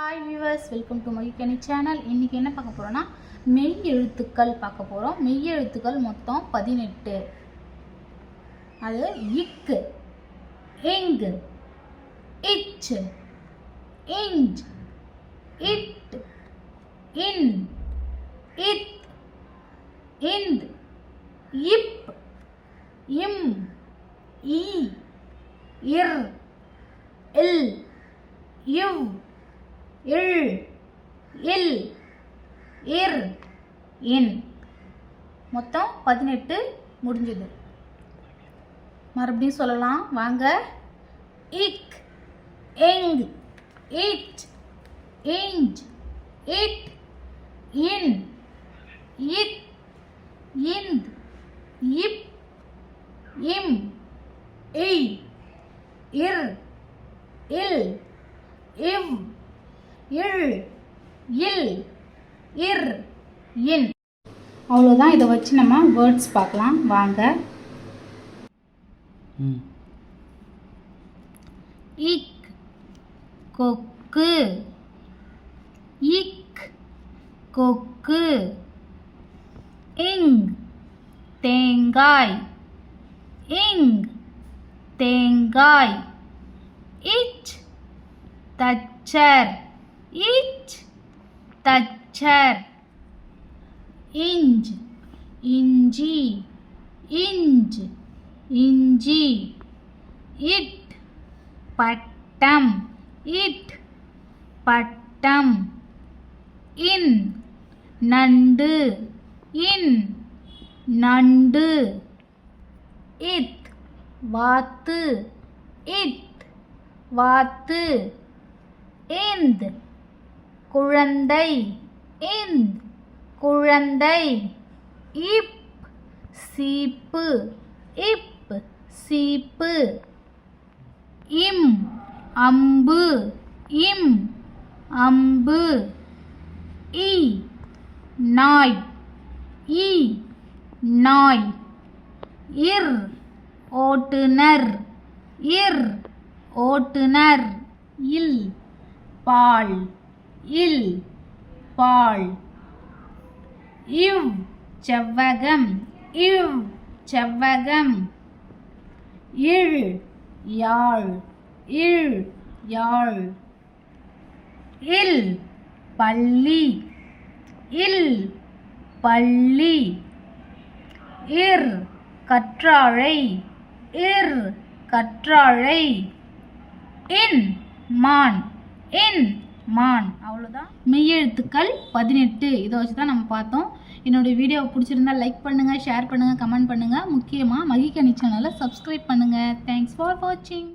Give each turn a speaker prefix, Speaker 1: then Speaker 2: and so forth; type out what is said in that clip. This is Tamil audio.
Speaker 1: ஹாய் வியூவர்ஸ் வெல்கம் டு மகிக்கணி சேனல் இன்றைக்கி என்ன பார்க்க போகிறோன்னா மெய் எழுத்துக்கள் பார்க்க போகிறோம் மெய் எழுத்துக்கள் மொத்தம் பதினெட்டு. அது இக்கு இங்கு இச் இஞ்ச் இட் இன் இத் இந்த் இப் இம் இ இர் இல் இவ் இல் இல் இர் இன். மொத்தம் பதினெட்டு முடிஞ்சது. மறுபடியும் சொல்லலாம். வாங்க. இக் எங் இட் இஞ்ச் இட் இன் இத் இந்த் இப் இம் இ இர் இல் இவ் இல் இல் இர் இன். அவ்வளோதான் இதை வச்சு நம்ம வேர்ட்ஸ் பார்க்கலாம். வாங்க. இக் கொக்கு. இக் கொக்கு. இங் தேங்காய். இங் தேங்காய். இச் தச்சர். இச் தச்சர். இஞ்ச். இஞ்சி. இஞ்ச். இஞ்சி. இட் பட்டம். இட் பட்டம். இன். நண்டு. இன். நண்டு. இத் வாத்து. இத் வாத்து. இந்த். குழந்தை. இன் குழந்தை. இப் சீப்பு. இப் சீப்பு. இம் அம்பு. இம் அம்பு. இ நாய். இ நாய். இர் ஓட்டுனர் இர் ஓட்டுனர் இல் பால். இல் பால். இவ் செவ்வகம் இவ் செவ்வகம். இழ் யாழ் இழ் யாழ். இல் பள்ளி. இல் பள்ளி. இர் கற்றாழை. இர் கற்றாழை. இன் மான். இன் மான். அவ்வளோதான் மெய்யெழுத்துக்கள் பதினெட்டு. இதை வச்சு தான் நம்ம பார்த்தோம். என்னுடைய வீடியோ பிடிச்சிருந்தா லைக் பண்ணுங்கள் ஷேர் பண்ணுங்கள் கமெண்ட் பண்ணுங்கள் முக்கியமாக மகிக்கணி சேனலை சப்ஸ்கிரைப் பண்ணுங்கள் தேங்க்ஸ் ஃபார் வாட்சிங்